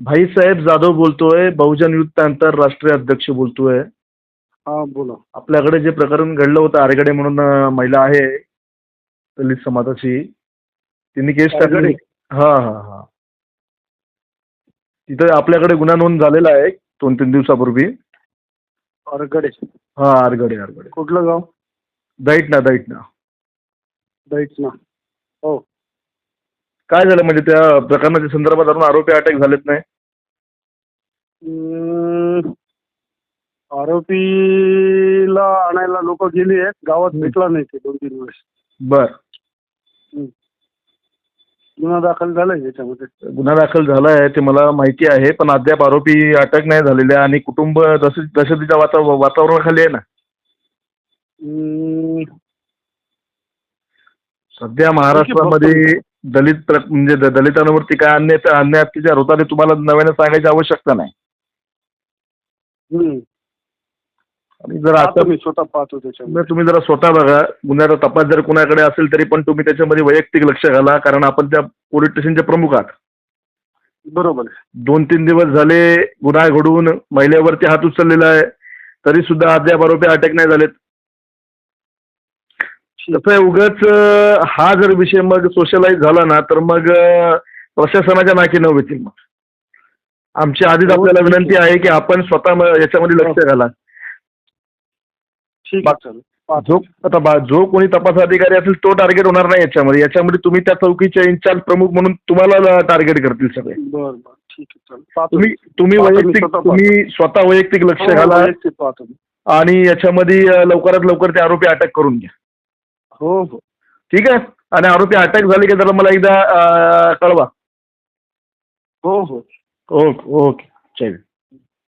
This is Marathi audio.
भाईसाहेब जाधव बोलतोय बहुजन युद्ध आंतरराष्ट्रीय अध्यक्ष बोलतोय. हा बोला. आपल्याकडे जे प्रकरण घडलं होतं आरगडे म्हणून अं, महिला आहे दलित समाजाची तिने केस टाकली. आरगडे? हा हा हा. तिथं आपल्याकडे गुन्हा नोंद झालेला आहे दोन तीन दिवसापूर्वी. अरगडे हा आरगडे आरगडे. कुठलं गाव? दैट ना दैट ना दैच ना हो. काय झालं म्हणजे त्या प्रकरणाच्या संदर्भात अजून आरोपी अटक झालेत नाही? आरोपीला आणायला लोक गेली आहेत. गावात भेटला नाही ते दोन तीन वेळेस बर. गुन्हा दाखल झालाय याच्यामध्ये गुन्हा दाखल झाला आहे ते मला माहिती आहे पण अद्याप आरोपी अटक नाही झालेले आहे आणि कुटुंब दहशत दहशतीच्या वाता वातावरणाखाली आहे ना? सध्या महाराष्ट्रामध्ये दलित प्र- म्हणजे द- दलितांवरती काय अन्याय अन्याय अत्याचार होता ते तुम्हाला नव्याने सांगायची आवश्यकता नाही. हम्म. आणि जर आता मी स्वतः पाहतो त्याच्यामध्ये. तुम्ही जरा स्वतः बघा. गुन्ह्याचा तपास जर कुणाकडे असेल तरी पण तुम्ही त्याच्यामध्ये वैयक्तिक लक्ष घाला कारण आपण त्या पोलीस स्टेशनचे प्रमुख आहात. बरोबर आहे. दोन तीन दिवस झाले गुन्हा घडून महिलेवरती हात उचललेला आहे. तरी सुद्धा अद्याप आरोपी अटक नाही झालेत. कसं आहे उगाच हा जर विषय मग सोशलाइज झाला ना तर मग प्रशासनाच्या नाकी नव येतील मग. आमची आधीच आपल्याला विनंती आहे. की आपण स्वतः याच्यामध्ये लक्ष घाला. ठीक आहे जो आता बा- जो कोणी तपास अधिकारी असेल तो टार्गेट होणार नाही याच्यामध्ये. याच्यामध्ये तुम्ही त्या चौकीचे इन्चार्ज प्रमुख म्हणून तुम्हाला टार्गेट करतील सगळे. तुम्ही तुम्ही वैयक्तिक स्वतः तुम्ही स्वतः वैयक्तिक लक्ष हो, घाला. आणि याच्यामध्ये लवकरात लवकर ते आरोपी अटक करून घ्या. हो हो. ठीक आहे. आणि आरोपी अटक झाले की जरा मला एकदा कळवा. हो हो. Okay okay. हिंद.